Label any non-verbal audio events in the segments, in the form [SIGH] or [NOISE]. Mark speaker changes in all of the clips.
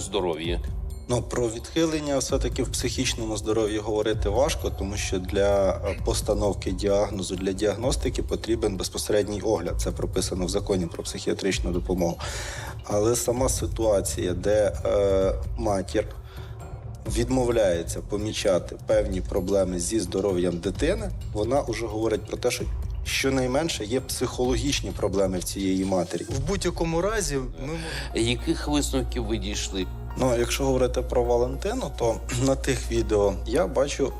Speaker 1: здоров'я.
Speaker 2: Ну про відхилення все-таки в психічному здоров'ї говорити важко, тому що для е, постановки діагнозу для діагностики потрібен безпосередній огляд. Це прописано в законі про психіатричну допомогу. Але сама ситуація, де е, матір відмовляється помічати певні проблеми зі здоров'ям дитини, вона вже говорить про те, що щонайменше є психологічні проблеми в цієї матері. В будь-якому разі ми
Speaker 1: Яких висновків ви дійшли?
Speaker 2: Ну, якщо говорити про Валентину, то [CLEARS THROAT] на тих відео я бачу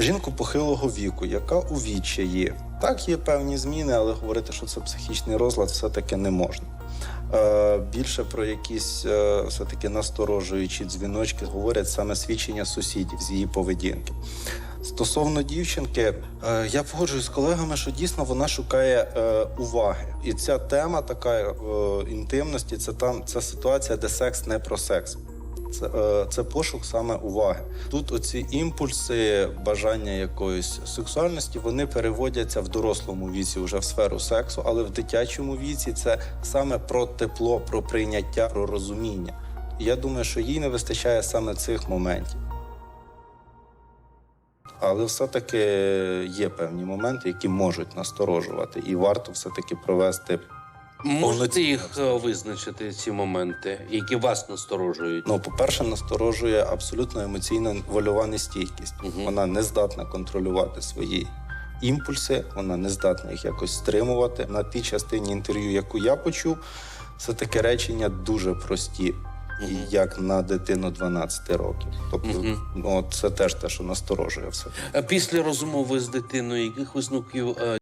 Speaker 2: жінку похилого віку, яка у відчаї. Так, є певні зміни, але говорити, що це психічний розлад, все-таки не можна. Е, більше про якісь е, все-таки насторожуючі дзвіночки говорять саме свідчення сусідів з її поведінки. Стосовно дівчинки, е, я погоджуюсь з колегами, що дійсно вона шукає е, уваги. І ця тема така е, інтимності, це там це ситуація, де секс не про секс. Це, це пошук саме уваги. Тут оці імпульси, бажання якоїсь сексуальності, вони переводяться в дорослому віці вже в сферу сексу, але в дитячому віці це саме про тепло, про прийняття, про розуміння. Я думаю, що їй не вистачає саме цих моментів. Але все-таки є певні моменти, які можуть насторожувати, і варто все-таки провести.
Speaker 1: Можете їх е, визначити, ці моменти, які вас насторожують?
Speaker 2: Ну, по-перше, насторожує абсолютно емоційна вольова нестійкість.
Speaker 1: Мгм.
Speaker 2: Вона не здатна контролювати свої імпульси, вона не здатна їх якось стримувати. На тій частині інтерв'ю, яку я почув, все таке речення дуже прості. І як на дитину 12 років. Тобто, ну, от це теж те, що насторожує все.
Speaker 1: Після розмови з дитиною, яких висновків е,